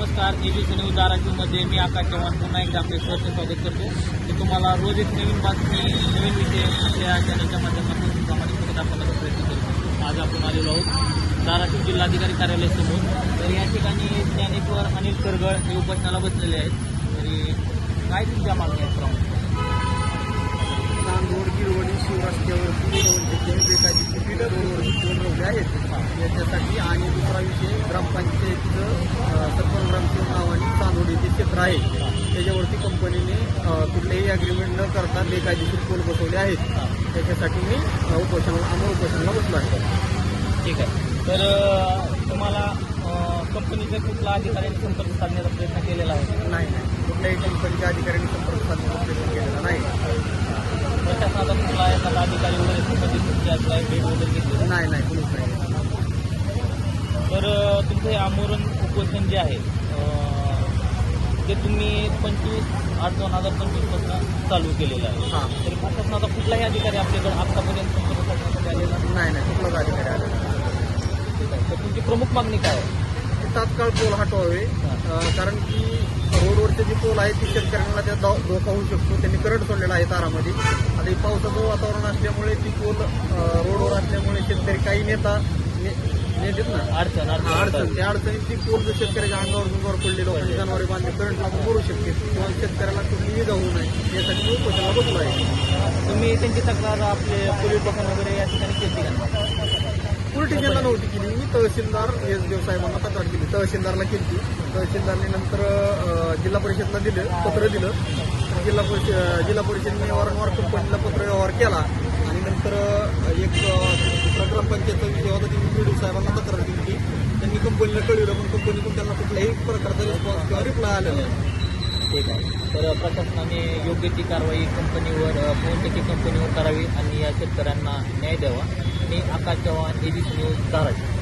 नमस्कार ABC news धाराशिवमध्ये मी आकाश चव्हाण. पुन्हा एकदा आपले सहर्ष स्वागत करतो. मी तुम्हाला रोज एक नवीन बातमी नवीन विषय आपल्या चॅनलच्या माध्यमातून प्रामाणिकपणे दाखवण्याचा प्रयत्न करतो. आज आपण आलेलो आहोत धाराशिव जिल्हाधिकारी कार्यालयासमोर तर या ठिकाणी ज्ञानेश्वर अनिल करगळ हे उपोषणाला बसलेले आहेत. तरी काय तुमच्या मागण्या आहेत प्रमाणे नांदोड गिरवणी शिवरस्त्यावरती म्हणजे दोन बेकायदेशीर आहेत याच्यासाठी आणि दुसरा विषय ग्रामपंचायत आहे. त्याच्यावरती कंपनीने कुठलेही अग्रीमेंट न करता बेकायदेशीर पोल बसवले आहेत. त्याच्यासाठी मी उपोषण आम्ही उपोषणाला बसलो आहे. ठीक आहे. तर तुम्हाला कंपनीच्या कुठला अधिकाऱ्यांनी संपर्क साधण्याचा प्रयत्न केलेला आहे? नाही नाही. कुठल्याही कंपनीच्या अधिकाऱ्यांनी संपर्क साधण्याचा प्रयत्न केलेला नाही. प्रशासनाचा कुठला एखादा अधिकारी वगैरे संबंधित भेट वगैरे घेतली? नाही नाही. कुणीच नाही. तर तुमचं हे आमरण उपोषण जे आहे ते तुम्ही पंचवीस आठ दोन हजार पंचवीसपासून चालू केलेलं आहे. हां. तरी प्रशासनाचा कुठलाही अधिकारी आपल्याकडे आतापर्यंत आलेला नाही. नाही कुठलाच अधिकारी आला ठीक आहे. तर तुमची प्रमुख मागणी काय आहे? ते तात्काळ पोल हटवावे. कारण की रोडवरचे जे पोल आहेत ते शेतकऱ्यांना त्या धोका होऊ शकतो. त्यांनी करंट सोडलेला आहे तारामध्ये. आता पावसाचं वातावरण असल्यामुळे ती पोल रोडवर असल्यामुळे शेतकरी काही नेता ने- नेतात ना अडचण हा, अडचण. त्या अडचणीत ती पोल जर शेतकऱ्याच्या अंगावर अंगावर पडली लोकांची जनावरे बांधले करंट लागून मरू शकते. किंवा शेतकऱ्याला कुठली इजा होऊ नये यासाठी उपोषणाला बसलो आहे. तुम्ही त्यांची तक्रार आपले पोलीस स्टेशन वगैरे या ठिकाणी केली का? पोलीस स्टेशनला नव्हती केली मी तहसीलदार एस देव साहेबांना तक्रार केली. तहसीलदारला केली. तहसीलदारने नंतर जिल्हा परिषदला दिलं पत्र दिलं. जिल्हा परिषद जिल्हा परिषदेने वारंवार कंपनीला पत्र व्यवहार केला. आणि नंतर एक ग्रामपंचायतचा विषय होता त्यांनी पी साहेबांना तक्रार दिली की त्यांनी कंपनीला कळवलं पण कंपनीतून त्यांना कुठल्याही प्रकारचा रिस्पॉन्स किंवा रिप्लाय आलेला नाही. ठीक आहे. तर प्रशासनाने योग्य ती कारवाई कंपनीवर अ, कोणत्याही कंपनीवर करावी आणि या शेतकऱ्यांना न्याय द्यावा. मी आकाश चव्हाण एबीसी न्यूज धाराशिव.